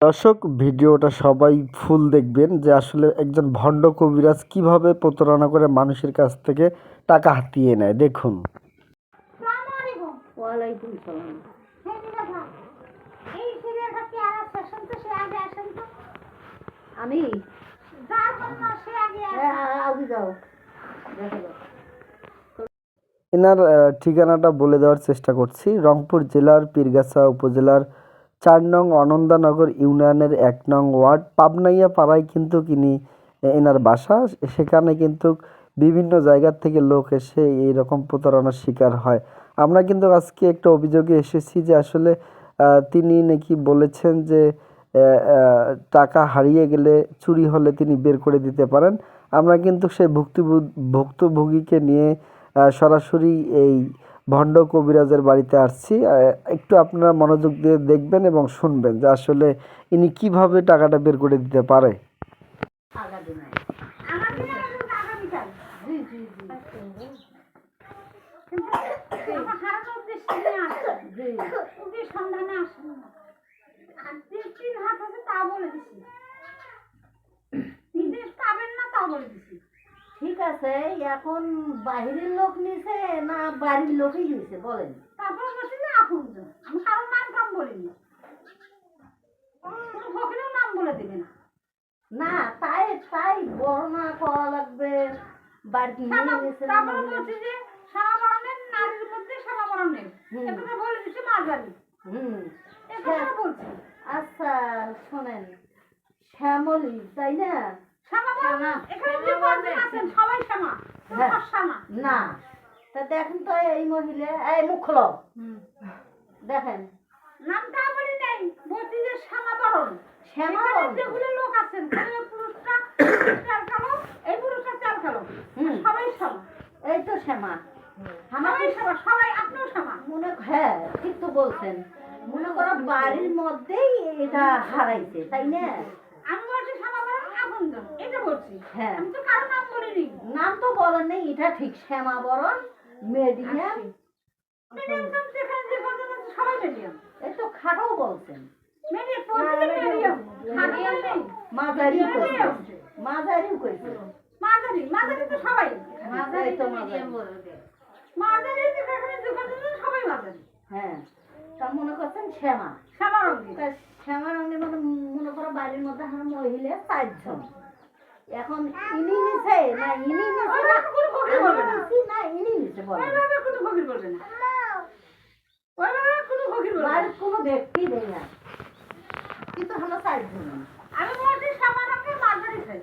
দর্শক ভিডিওটা সবাই ফুল দেখবেন যে আসলে একজন ভণ্ড কবিরাজ কীভাবে প্রতারণা করে মানুষের কাছ থেকে টাকা হাতিয়ে নেয়। দেখুন। হ্যাঁ আমি? যার জন্য সে আগে আসেন হ্যাঁ দেখো যাও। এনার আহ, ঠিকানাটা বলে দেওয়ার চেষ্টা করছি। রংপুর জেলার পীরগাছা উপজেলার চার নং অনন্দানগর ইউনিয়নের এক নং ওয়ার্ড। পাবনাইয়া পাড়ায় কিন্তু কিনি এনার বাসা। সেখানে কিন্তু বিভিন্ন জায়গার থেকে লোক এসে এই রকম প্রতারণার শিকার হয়। আমরা কিন্তু আজকে একটা অভিযোগে এসেছি যে আসলে তিনি নাকি বলেছেন যে টাকা হারিয়ে গেলে চুরি হলে তিনি বের করে দিতে পারেন। আমরা কিন্তু সেই ভুক্তি ভুক্তভোগীকে নিয়ে সরাসরি এই ভণ্ড কবিরাজের বাড়িতে আসছি একটু আপনারা মনোযোগ দিয়ে দেখবেন এবং শুনবেন যে আসলে ইনি কীভাবে টাকাটা বের করে দিতে পারে আগামী নাই আমার দিনে কিন্তু আগামীকাল জি জি জি কিন্তু আমার হারানোর উদ্দেশ্যে নিয়ে আসেন জি ওকে সন্ধানে আসেন না আর যে তিন হাত আছে তা বলে দিছি বিদেশ পাবেন না তা বলে দিছি ঠিক আছে এখন বাহিরের লোক নিছে না বাড়ির লোকই নিছে বলেন। তারপর বলছি যে আপন আমি কারোর নাম টাম বলিনি। ফকিরেও নাম বলে দেবে না। না তাই তাই বর্ণনা করা লাগবে বাড়িতে নিয়ে নিছে না তারপরে বলছি যে সারাবরণের নারীর মধ্যে সারাবরণের হুম। এটাকে বলে দিচ্ছে মাঝারি। হুম। এটা বলছি। আচ্ছা শোনেন। শ্যামলী তাই না? হ্যাঁ। না। তা দেখেন তো এই মহিলা এই মুখ খোলো। দেখেন। নামটা বলি নেই বলছি যে শ্যামাবরণ শ্যামাবরণ? যেগুলো লোক আছেন পুরুষটা চার কালো এই পুরুষটা কালো হুম। সবাই শ্যামা। এই তো শ্যামা। সবাই শ্যামা সবাই আপনিও শ্যামা। মনে হ্যাঁ ঠিক তো বলছেন। মনে করো বাড়ির মধ্যেই এটা হারাইছে তাই না? আমি বলছি এটা বলছি। হ্যাঁ। আমি তো কারও নাম বলিনি নাম তো বলেন নেই এটা ঠিক। শ্যামা বরণ মেডিয়াম মিডিয়াম যেখানে যে কজন সবাই মিডিয়াম এই তো খাটাও বলছেন। মিডিয়াম প্রতিদিন মিডিয়াম মিডিয়াম নেই। মাঝারিও কইছে। মাঝারিও কইছে। মাঝারি মাঝারি তো সবাই। মাঝারি তো মাঝারি মাঝারি। যেখানে যে কজন সবাই মাঝারি। হ্যাঁ তা মনে করছেন শ্যামা। শ্যামারঙ্গী তা শ্যামা রঙের মধ্যে মনে করো বাড়ির মধ্যে আমার মহিলা চারজন। এখন ইনি নিছে না ইনি নিছে না। ইনি নিছে বলে। কোনো ফকির বলবে না। কোনো ফকির বলবে বাড়ির কোনো ব্যক্তি না কিন্তু আমরা চারজন। আমি মাঝারি খাই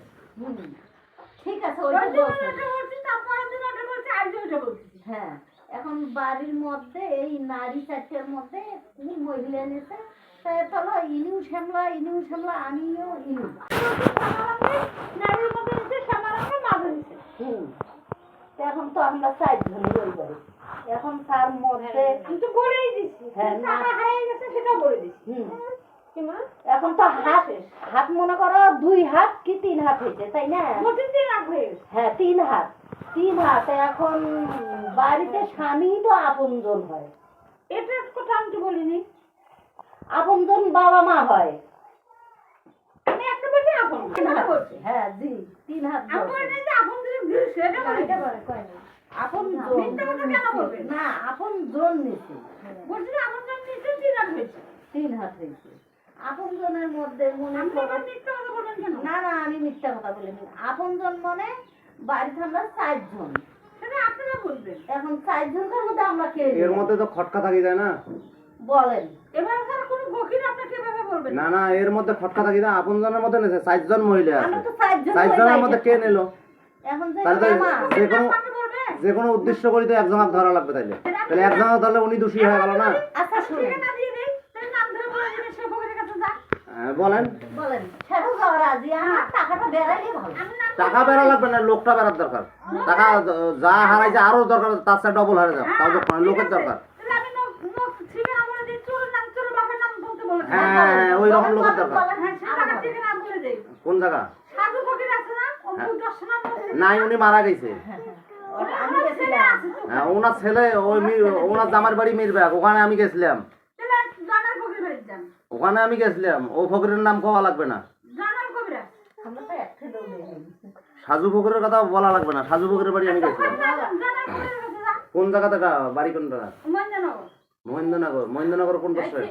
ঠিক আছে ওইটা বলছি তারপরের দিন ওটা বলছি আজ ওটা বলছি। হ্যাঁ। এখন বাড়ির মধ্যে এই নারী চারটের মধ্যে কোন মহিলা নিছে তাই চলো ইনিও শ্যামলা ইনিও শ্যামলা আমিও নারীর মধ্যে এখন তো আমরা বাড়ি এখন তার মধ্যে আমি তো বলেই দিচ্ছি হ্যাঁ, না। গেছে সেটাও বলে দিচ্ছি হুম। এখন তো হাত হাত মনে করো দুই হাত কি তিন হাত হয়েছে তাই না? তিন হয়ে গেছে। হ্যাঁ তিন হাত। তিন হাত এখন বাড়িতে স্বামী তো আপনজন হয়। এটার কথা আমি তো বলিনি। আপনজন বাবা মা হয়। আমি একটা বলছি আপন তিন হাত। বলছি। হ্যাঁ জি তিন হাত আপন? না। জন নিছে বলছি তিন হয়েছে। তিন হাত হয়েছে। মধ্যে মনে না না আমি মিথ্যা কথা বলিনি। জন মানে বাড়িতে আমরা চারজন সেটা আপনারা বলবেন। এখন চারজনের মধ্যে আমরা কে এর মধ্যে তো খটকা থাকি যায় না? বলেন। এবার কোনো আপনাকে এভাবে বলবেন না। না এর মধ্যে খটকা থাকি না আপন জনের মধ্যে নেছে চারজন মহিলা আমরা আছে তো চারজন চারজনের মধ্যে কে নিল? এখন যে যে কোনো যে কোনো উদ্দেশ্য করি তো একজনক ধরা লাগবে তাইলে। তাহলে একজনক ধরলে উনি দোষী হয়ে গেল না? আচ্ছা শুনুন। নাম টাকা বেড়া লাগবে না লোকটা বেড়ার দরকার। টাকা যা হারাইছে আরও দরকার তার সাথে ডবল হারে যাও তাও তো লোকের দরকার। হ্যাঁ হ্যাঁ, হ্যাঁ, ওই রকম লোকের দরকার। বলেন, হ্যাঁ কোন জায়গা? সাধু ফকির আছে না? ও দর্শনা নাই উনি মারা গেছে। ওটা আমি গেছিলাম হ্যাঁ ওনার ছেলে ওই ওনার জামার বাড়ি মিরবে ওখানে আমি গেছিলাম তাহলে জানার ফকির বাড়ি যান ওখানে আমি গেছিলাম। ও ফকিরের নাম কওয়া লাগবে না। সাজু ফকিরের কথা বলা লাগবে না। সাজু ফকিরের বাড়ি আমি গেছিলাম। কোন জায়গাতে বাড়ি কোনটা? মহেন্দ্রনগর। মহেন্দ্রনগর। কোন পাশে?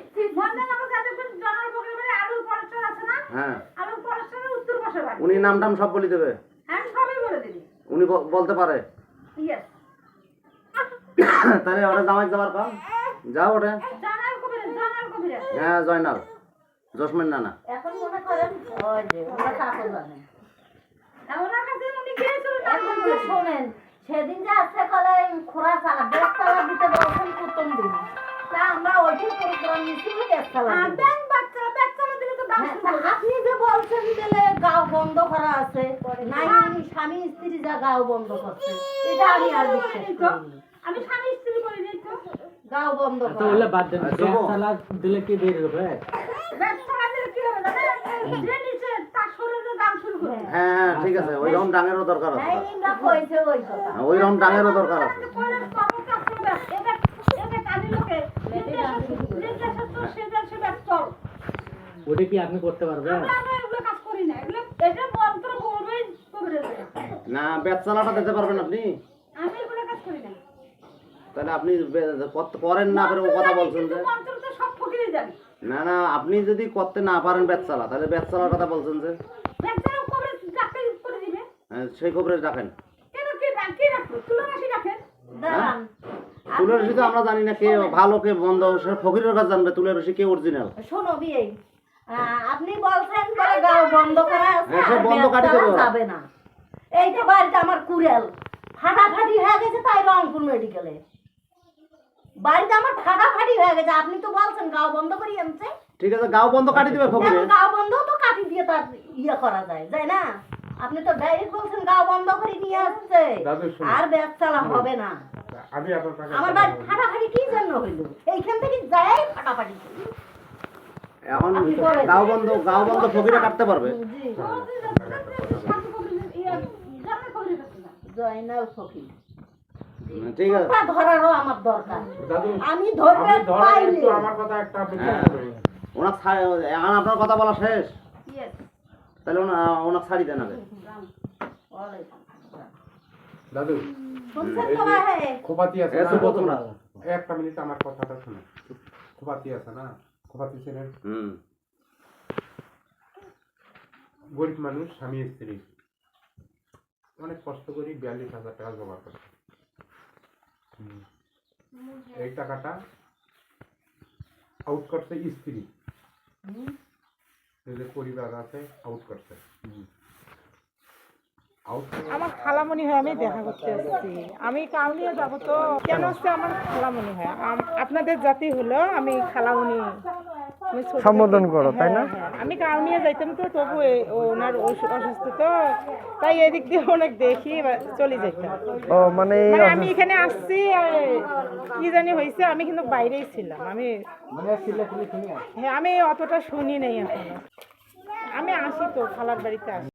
হ্যাঁ। উনি নাম টাম সব বলে দেবে। দিবি। উনি বলতে পারে। তাহলে ওটা জামাই যাবার কাম যাও ওটা জানাল কবিরাজ জানাল কবিরাজ হ্যাঁ জয়নাল। জসমের নানা। এখন মনে করেন ওই যে ওরা কাকু জানে। ওনার কাছে উনি গিয়েছিল এখন যে শোনেন সেদিন যে আসছে কলে খোরা চালা বেশ চালা দিতে বলছেন প্রথম দিন। তা আমরা ওইটি প্রোগ্রাম নিয়েছিল বেশ চালা দিতে। ব্যাংক বাচ্চা বাচ্চা দিলে তো দাম হ্যাঁ, আপনি যে বলছেন দিলে গাও বন্ধ করা আছে নাই স্বামী স্ত্রী যা গাও বন্ধ করছে এটা আমি আর বিশ্বাস করি আমি স্বামী বন্ধ তো বাদ দেন। আচ্ছা, গ্যাস চালা দিলে কি বের হবে? ব্যবসা দিলে কি হবে? জানেন যে নিচে তার শরীরে দাম শুরু করে হ্যাঁ হ্যাঁ ঠিক আছে ওই রকম ডাঙেরও দরকার আছে। নাই কইছে ওই কথা। হ্যাঁ, ওই রকম ডাঙেরও দরকার আছে। ওটা কি আপনি করতে পারবেন? না। না বেচালাটা দিতে পারবেন আপনি আমি এগুলো কাজ করি না তাহলে আপনি করেন না পারে ও কথা বলছেন যে। না না আপনি যদি করতে না পারেন বেচালা তাহলে বেচালার কথা বলছেন যে। হ্যাঁ, সেই খবরে রাখেন তুলের রশি তো আমরা জানি না কে ভালো কে বন্ধ সে ফকিরের কাছে জানবে তুলের রশি কে অরিজিনাল শোনো বিয়ে। আপনি বলছেন বলে গাও বন্ধ করা আছে হ্যাঁ, সে বন্ধ কাটি দেবো। যাবে না। এইটা বাড়িতে আমার কুড়াল। ফাটাফাটি হয়ে গেছে তাই রংপুর মেডিকেলে। বাড়িতে আমার ফাটাফাটি হয়ে গেছে আপনি তো বলছেন গাও বন্ধ করি আনছে ঠিক আছে গাও বন্ধ কাটি দিবে ফকিরে গাও বন্ধ তো কাটি দিয়ে তার ইয়ে করা যায় তাই না? আপনি তো ডাইরেক্ট বলছেন গাও বন্ধ করে নিয়ে আসছে। আর ব্যাগ হবে না। আমি আপনার কাছে আমার বাড়ি ফাটাফাটি কি জন্য হইল? এইখান থেকে যাই ফাটাফাটি। এখন গাও বন্ধ গাও বন্ধ ফকিরে কাটতে পারবে। জি না জয়নাল ফকির। ঠিক আছে। ধরারও আমার দরকার। আমি ধরবে পাইলে। আমার কথা একটা হ্যাঁ। ওনার আপনার কথা বলা শেষ? তাহলে ওনা- ওনার ছাড়ি দেন আগে। দাদু? খোপাতি আছে একটা মিনিট আমার কথাটা শুনে। খোপাতি আছে না? খোপাতি ছিলেন? হুম। গরিব মানুষ স্বামী স্ত্রী। অনেক কষ্ট করি বিয়াল্লিশ হাজার টাকা জমা করছে। এই টাকাটা আউট করছে স্ত্রী। যে পরিবার আছে আউট করছে। আউট আমার খালামণি হয় আমি দেখা করতে আসছি। আমি কাউনিও যাব তো। কেন হচ্ছে আমার খালামণি হয়? আপনাদের জাতি হলো আমি খালামণি। সম্বোধন করো, তাই না? হ্যাঁ, হ্যাঁ। আমি কাউনিয়া যাইতাম তো তবু ওনার অসু- অসুস্থ তো তাই এদিক দিয়ে অনেক দেখি চলে যাইতাম। ও মানে মানে আমি এখানে আসছি আর কি জানি হয়েছে আমি কিন্তু বাইরেই ছিলাম আমি মানে হ্যাঁ আমি অতটা শুনি নাই আমি আসি তো খালার বাড়িতে আসি।